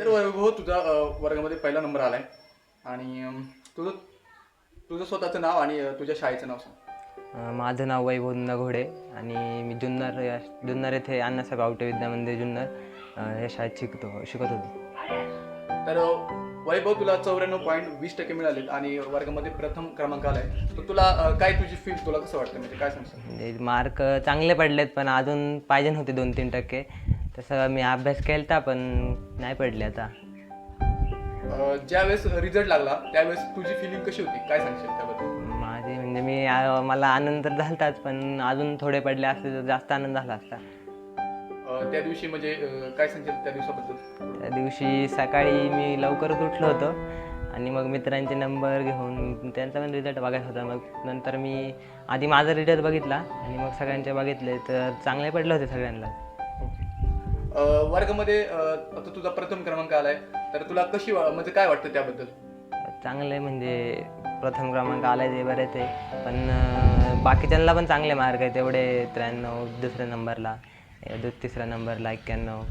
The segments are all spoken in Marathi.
तर वैभव तुझा अ, वर्गामध्ये पहिला नंबर आलाय. आणि तुझं तुझं स्वतःचं नाव आणि अ, तुझ्या शाळेचं नाव सांग. अं, माझं नाव वैभव घोडे आणि मी जुन्नर या जुन्नर येथे अण्णासाहेब आवटे विद्या मंदिर जुन्नर अं, या शाळेत शिकतो शिकत होतो. तर अ, वैभव तुला चौऱ्याण्णव पॉईंट वीस टक्के मिळालेत आणि वर्गामध्ये प्रथम क्रमांक आलाय. तर तुला अ, काय तुझी फील तुला कसं वाटतं? म्हणजे काय सांगशील? म्हणजे मार्क चांगले पडलेत पण अजून पाहिजे नव्हते दोन तीन टक्के. तसं मी अभ्यास केलता पण नाही पडले आता. अ, ज्यावेळेस रिझल्ट लागला त्यावेळेस तुझी फिलिंग कशी होती? काय सांगशील त्याबद्दल? माझी म्हणजे मी आ- मला आनंद तर झालताच पण अजून थोडे पडले असते तर जास्त आनंद झाला असता. अ, त्या दिवशी म्हणजे अ, काय सांगशील त्या दिवसाबद्दल? त्या दिवशी सकाळी मी लवकरच उठलो होतो आणि मग मित्रांचे नंबर घेऊन त्यांचा पण रिझल्ट बघायचा होता. मग नंतर मी आधी माझा रिझल्ट बघितला आणि मग सगळ्यांचे बघितले तर चांगले पडले होते सगळ्यांना. अ, वर्गामध्ये आता तुझा प्रथम क्रमांक आलाय. तर तुला कशी म्हणजे काय वाटतं त्याबद्दल? चांगले म्हणजे प्रथम क्रमांक आलाय ते बरेच आहे. पण बाकीच्यांना पण चांगले मार्क आहेत तेवढे त्र्याण्णव दुसऱ्या नंबरला दु तिसऱ्या नंबरला एक्क्याण्णव.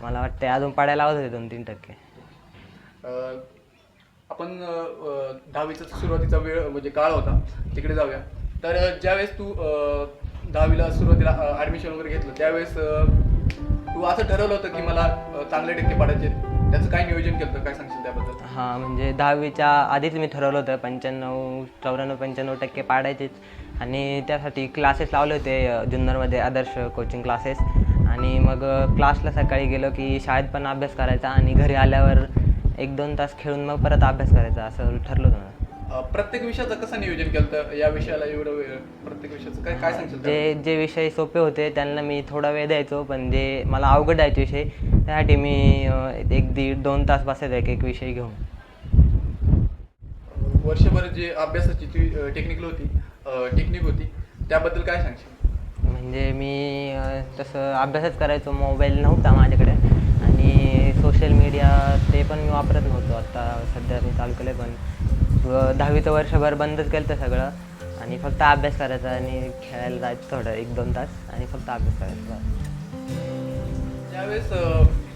मला वाटते अजून पडायला लावत होते दोन तीन टक्के. अ, आपण अ, दहावीचा सुरुवातीचा वेळ म्हणजे काळ होता. तिकडे जाऊया. तर अ, ज्यावेळेस तू अ, दहावीला सुरुवातीला ॲडमिशन वगैरे घेतलं त्यावेळेस अ, तू असं ठरवलं होतं की मला चांगले टक्के पाडायचे. त्याचं काय नियोजन केलं होतं? काय सांगशील त्याबद्दल? हां म्हणजे दहावीच्या आधीच मी ठरवलं होतं. पंच्याण्णव चौऱ्याण्णव पंच्याण्णव टक्के पाडायचेच. आणि त्यासाठी क्लासेस लावले होते जुन्नरमध्ये आदर्श कोचिंग क्लासेस आणि मग क्लासला सकाळी गेलो की शाळेत पण अभ्यास करायचा आणि घरी आल्यावर एक दोन तास खेळून मग परत अभ्यास करायचा असं ठरलं होतं प्रत्येक विषयाचं कसं नियोजन केलं होतं? या विषयाला एवढं वेळ प्रत्येक विषयाचं काय काय सांगशील? जे जे विषय सोपे होते त्यांना मी थोडा वेळ द्यायचो पण जे मला अवघड जायचे विषय त्यासाठी मी अ, एक दीड दोन तास बसायचो एक एक विषय घेऊन वर्षभर जे अभ्यासाची ती टेक्निकल होती टेक्निक होती त्याबद्दल काय सांगशील म्हणजे मी अ, तसं अभ्यासच करायचो मोबाईल नव्हता माझ्याकडे आणि सोशल मीडिया ते पण मी वापरत नव्हतो आता सध्या मी चालू केलं पण दहावीचं वर्षभर बंदच केलं होतं सगळं. आणि फक्त अभ्यास करायचा आणि खेळायला जायचं थोडं एक दोन तास. आणि फक्त अभ्यास करायचा ज्यावेळेस अ,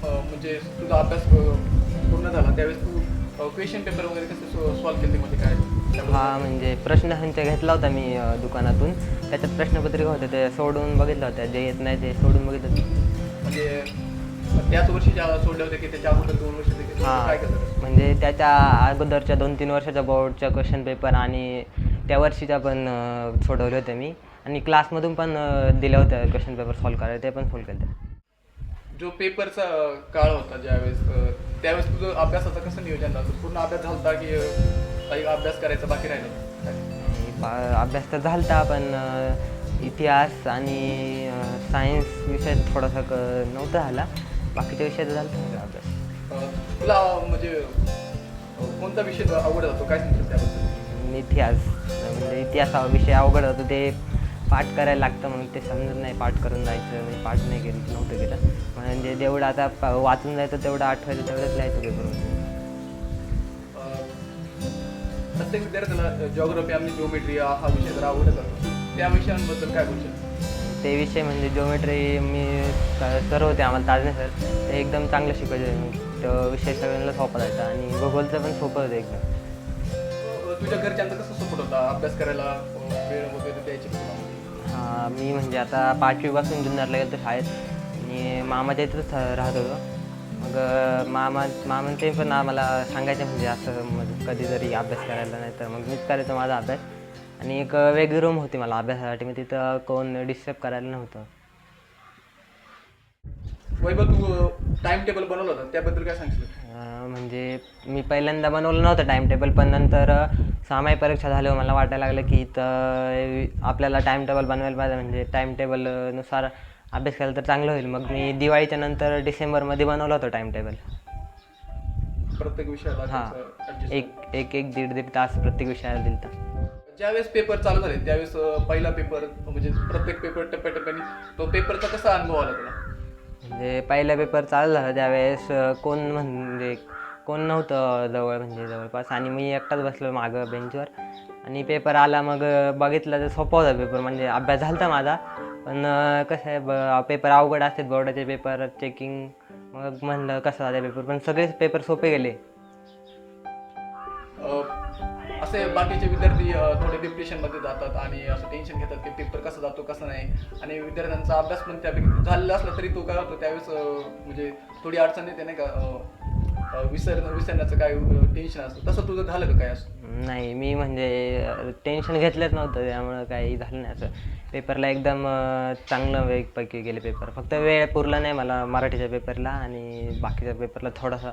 म्हणजे तुझा अभ्यास पूर्ण झाला. त्यावेळेस तू क्वेश्चन पेपर वगैरे कसे सॉल्व्ह केले म्हणजे काय? हा म्हणजे प्रश्नसंच घेतला होता मी दुकानातून. त्याच्यात प्रश्नपत्रिका होते ते सोडून बघितलं होत्या. जे येत नाही ते सोडून बघितलं. होतं. म्हणजे त्याच वर्षी सोडले होते की त्याच्या अगोदर दोन वर्ष हां. काय केलं म्हणजे त्याच्या अगोदरच्या दोन तीन वर्षाच्या बोर्डच्या क्वेश्चन पेपर आणि त्या वर्षीच्या पण सोडवले होते मी. आणि क्लासमधून पण दिल्या होत्या क्वेश्चन पेपर सॉल्व्ह करायला. ते पण सॉल्व्ह केले जो पेपरचा काळ होता ज्यावेळेस त्यावेळेस तुझं अभ्यासाचं कसं नियोजन झालं? पूर्ण अभ्यास झाला होता की काही अभ्यास करायचा बाकी राहिलं? अभ्यास तर झालता पण अ, इतिहास आणि सायन्स विषय थोडासा क नव्हता झाला. बाकीच्या विषयाचा झाला सगळा अभ्यास. तुला म्हणजे कोणता विषय आवडत होतो? काय त्याबद्दल? इतिहास. म्हणजे इतिहास हा विषय अवघड होतो. ते पाठ करायला लागतं मग ते समजत नाही. पाठ करून जायचं म्हणजे पाठ नाही केलं नव्हतं केलं. म्हणजे जेवढं आता वाचून जायचं तेवढं आठवायचं तेवढंच लिहायचं पेपरमध्ये प्रत्येक विद्यार्थ्याला जॉग्राफी आणि जिओमेट्री हा विषय जर आवडत असतो त्या विषयांबद्दल काय बोलशील? ते विषय म्हणजे जिओमेट्री मी सर होते आम्हाला ताजने सर ते एकदम चांगलं शिकवायचे विषय सगळ्यांना सोपा जायचा आणि भूगोलचं पण सोपं होतं एकदम. तुझ्या घरच्यांचा कसं सपोर्ट होता? अभ्यास करायला वेळ वगैरे द्यायची? हा मी म्हणजे आता पाचवीपासून जुन्नरला गेलो होतो शाळेत. आणि मामाच्या इथंच राहत होतो. मग मामा मामा ते पण आम्हाला सांगायचे म्हणजे असं म्हणजे कधीतरी अभ्यास करायला नाही तर मग मीच करायचो माझा अभ्यास. आणि एक वेगळी रूम होती मला अभ्यासासाठी. मग तिथं कोण डिस्टर्ब करायला नव्हतं. वैभव तू टाइम टेबल बनवलं होतं त्याबद्दल काय सांगशील? अं, म्हणजे मी पहिल्यांदा बनवलं नव्हतं टाईम टेबल पण नंतर अं, सामायिक परीक्षा झाल्यावर मला वाटायला लागलं की इथं आपल्याला टाईम टेबल बनवायला पाहिजे. म्हणजे टाईम टेबलनुसार अभ्यास केला तर चांगलं होईल. मग मी दिवाळीच्या नंतर डिसेंबरमध्ये बनवलं होतं टाईम टेबल प्रत्येक विषयाला हां. त्याचं adjust एक एक एक दीड दीड तास प्रत्येक विषयाला दिलता. ज्यावेळेस पेपर चालू झाले त्यावेळेस अ, पहिला पेपर म्हणजे प्रत्येक पेपर टप्प्याटप्प्याने तो पेपरचा कसा अनुभव आला तुला? म्हणजे पहिला पेपर चालू झाला त्यावेळेस कोण म्हणजे कोण नव्हतं जवळ म्हणजे जवळपास. आणि मी एकटाच बसलो मागं बेंचवर आणि पेपर आला मग बघितला बघितलं तर सोपा होता पेपर म्हणजे अभ्यास झाला होता माझा. पण कसं आहे ब पेपर अवघड असतात बोर्डाचे पेपर चेकिंग मग म्हणलं कसं झालं पेपर पण सगळेच पेपर सोपे गेले. असे बाकीचे विद्यार्थी थोडे डिप्रेशनमध्ये जातात आणि असं टेन्शन घेतात की पेपर कसा जातो कसा नाही. आणि विद्यार्थ्यांचा अभ्यास पण त्यापैकी झालेला असला तरी तो काय होतो त्यावेळेस म्हणजे थोडी अडचण येते नाही का विसर विसरण्याचं काय टेन्शन असतं. तसं तुझं झालं का काय असं? नाही मी म्हणजे टेन्शन घेतलंच नव्हतं त्यामुळं काही झालं नाही असं. पेपरला एकदम चांगलं वेगपैकी गेले पेपर फक्त वेळ पुरला नाही मला मराठीच्या पेपरला आणि बाकीच्या पेपरला थोडासा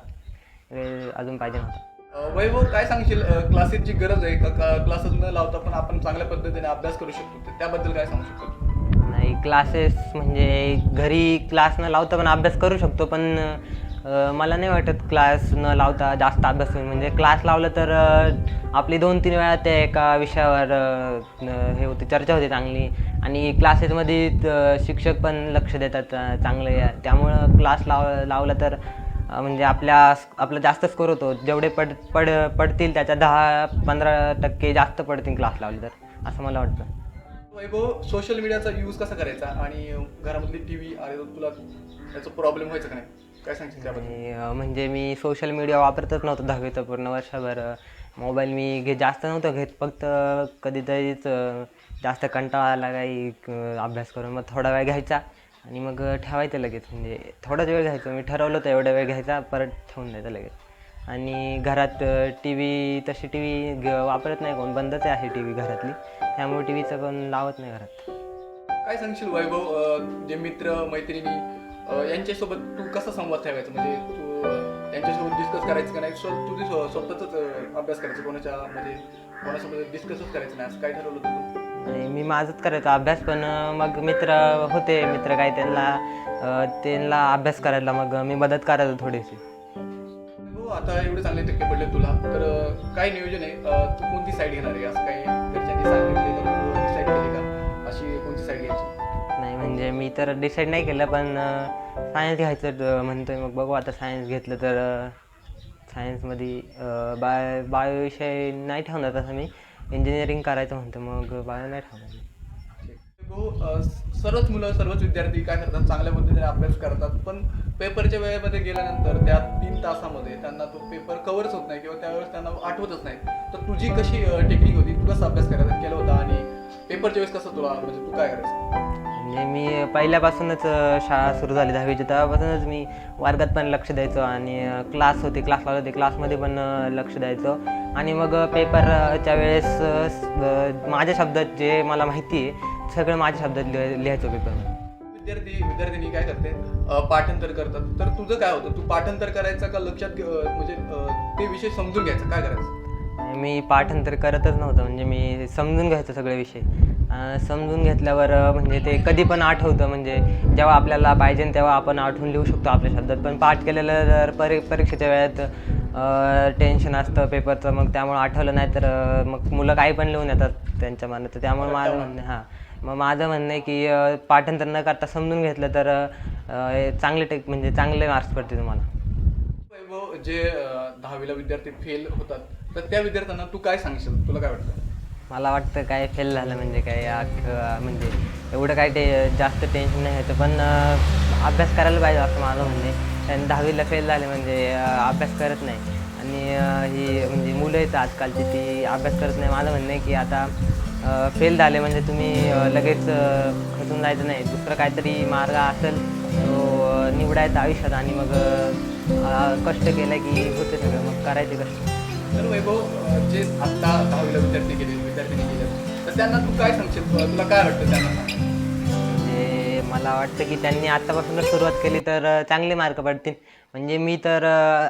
वेळ अजून पाहिजे नव्हता. वैभव काय सांगशील? क्लासेसची गरज आहे का? क्लासेस न लावता पण आपण चांगल्या पद्धतीने अभ्यास करू शकतो? त्याबद्दल काय सांगू शकतो नाही क्लासेस म्हणजे घरी क्लास न लावता पण अभ्यास करू शकतो पण मला नाही वाटत क्लास न लावता जास्त अभ्यास होईल. म्हणजे क्लास लावलं तर आपली दोन तीन वेळा त्या एका विषयावर हे होते चर्चा होते चांगली. आणि क्लासेसमध्ये शिक्षक पण लक्ष देतात चांगले. त्यामुळं क्लास लाव लावलं तर म्हणजे आपल्या आपला जास्त स्कोर होतो. जेवढे पड पड पडतील त्याच्या दहा पंधरा टक्के जास्त पडतील क्लास लावले तर. असं मला वाटतं. वैभव सोशल मीडियाचा यूज कसा करायचा? आणि घरामधली टी व्ही आणि तुला त्याचा प्रॉब्लेम व्हायचा का नाही? काय सांगशील म्हणजे मी सोशल मीडिया वापरतच नव्हतो दहावीचं पूर्ण वर्षभर. मोबाईल मी घे जास्त नव्हतं घेत. फक्त कधीतरीच जास्त कंटाळा आला काही अभ्यास करून. मग थोडा वेळ घ्यायचा. आणि मग ठेवायचं लगेच. म्हणजे थोडाच वेळ घ्यायचं. मी ठरवलं होतं एवढा वेळ घ्यायचा परत ठेवून द्यायचं लगेच. आणि घरात टी व्ही तशी टी व्ही वापरत नाही कोण. बंदच आहे टी व्ही घरातली. त्यामुळे टी व्हीचं कोण लावत नाही घरात. काय सांगशील वैभव अ, जे मित्र मैत्रिणी यांच्यासोबत तू कसा संवाद ठेवायचा? म्हणजे तू यांच्यासोबत डिस्कस करायचं का नाही? स्व- तुझी स्वतःच अभ्यास करायचं. कोणाच्या म्हणजे कोणासोबत डिस्कसच करायचं नाही. असं काय ठरवलं होतं तू? आणि मी माझंच करायचो अभ्यास पण मग मित्र होते मित्र काय त्यांना त्यांना अभ्यास करायला मग मी मदत करायचो थोडीशी. हो आता एवढे चांगले टक्के पडले तुला. तर काय नियोजन आहे? तू कोणती साईड घेणार आहे? असं काही घरच्यांनी सांगितले का तू डिसाईड केली का? अशी कोणती साईड घ्यायची? नाही म्हणजे मी तर डिसाईड नाही केलं पण सायन्स घ्यायचं म्हणतोय. मग बघू आता सायन्स घेतलं तर सायन्समध्ये बाय बायो विषय नाही ठेवणार तसं मी. इंजिनिअरिंग करायचं म्हणतो मग बाया नाही ठेवणार हो सर्वच मुलं सर्वच विद्यार्थी काय करतात चांगल्या पद्धतीने अभ्यास करतात पण पेपरच्या वेळेमध्ये गेल्यानंतर त्या तीन तासामध्ये त्यांना तो पेपर कव्हरच होत नाही किंवा त्यावेळेस त्यांना आठवतच नाही. तर तुझी कशी टेक्निक होती? तू कसा अभ्यास करायचा केला होता आणि पेपरच्या वेळेस कसं तुला म्हणजे तू काय करायचं म्हणजे मी पहिल्यापासूनच शाळा सुरू झाली दहावीची. तेव्हापासूनच मी वर्गात पण लक्ष द्यायचो आणि क्लास होते क्लास लावले होते. क्लासमध्ये पण लक्ष द्यायचो. आणि मग पेपरच्या वेळेस माझ्या शब्दात जे मला माहिती आहे सगळं माझ्या शब्दात लिह लिहायचो पेपरमध्ये विद्यार्थी विद्यार्थिनी काय करते? पाठांतर करतात. तर तुझं काय होतं? तू पाठांतर करायचं का लक्षात म्हणजे ते विषय समजून घ्यायचं? काय करायचं? मी पाठांतर करतच नव्हतं. म्हणजे मी समजून घ्यायचो सगळे विषय. समजून घेतल्यावर म्हणजे ते कधी पण आठवतं. म्हणजे जेव्हा आपल्याला पाहिजे तेव्हा आपण आठवून लिहू शकतो आपल्या शब्दात. पण पाठ केलेलं जर परी परीक्षेच्या वेळेत टेन्शन असतं पेपरचं मग त्यामुळे आठवलं नाही तर मग मुलं काही पण लिहून येतात त्यांच्या मनात. तर त्यामुळे माझं म्हणणं हां. मग माझं म्हणणं आहे की पाठांतर न करता समजून घेतलं तर हे चांगले टेक म्हणजे चांगले मार्क्स पडतील तुम्हाला. वैभव जे दहावीला विद्यार्थी फेल होतात तर त्या विद्यार्थ्यांना तू काय सांगशील? तुला काय वाटतं? मला वाटतं काय फेल झालं म्हणजे काय अख्खं म्हणजे एवढं काय ते जास्त टेन्शन नाही घ्यायचं पण अभ्यास करायला पाहिजे असं माझं म्हणणे आणि दहावीला फेल झाले म्हणजे अभ्यास करत नाही. आणि ही म्हणजे मुलं आहेत आजकालची ती अभ्यास करत नाही. माझं म्हणणं आहे की आता फेल झाले म्हणजे तुम्ही लगेच खचून जायचं नाही. दुसरं काहीतरी मार्ग असेल तो निवडायचा आयुष्यात आणि मग कष्ट केलं की होते सगळं. मग करायचे कष्ट. तर वैभव जे तर त्यांना तू काय सांगशील? तुला काय वाटतं त्यांना? म्हणजे मला वाटतं की त्यांनी आत्तापासूनच सुरुवात केली तर चांगले मार्क पडतील. म्हणजे मी तर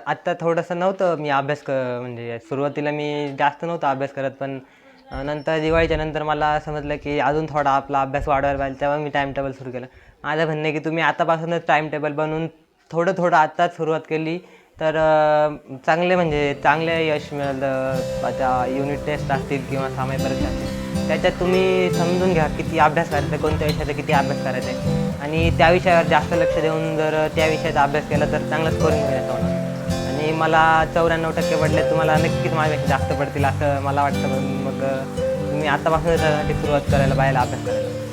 आत्ता थोडंसं नव्हतं मी अभ्यास क म्हणजे सुरुवातीला मी जास्त नव्हतं अभ्यास करत पण नंतर दिवाळीच्या नंतर मला समजलं की अजून थोडा आपला अभ्यास वाढवायला पाहिजे तेव्हा मी टाईम टेबल सुरू केलं. माझं म्हणणं आहे की तुम्ही आतापासूनच टाईम टेबल बनवून थोडं थोडं आत्ताच सुरुवात केली तर चांगले म्हणजे चांगले यश मिळालं त्या आता युनिट टेस्ट असतील किंवा सामायिक परीक्षा असतील. त्याच्यात तुम्ही समजून घ्या किती अभ्यास करायचा आहे कोणत्या विषयाचा किती अभ्यास करायचा आहे. आणि त्या विषयावर जास्त लक्ष देऊन जर त्या विषयाचा अभ्यास केला तर चांगला स्कोरिंग मिळत होणार आणि मला चौऱ्याण्णव टक्के पडले तुम्हाला नक्कीच माझ्यापेक्षा जास्त पडतील असं मला वाटतं. मग तुम्ही आतापासून त्यासाठी सुरुवात करायला पाहिजे अभ्यास करायला.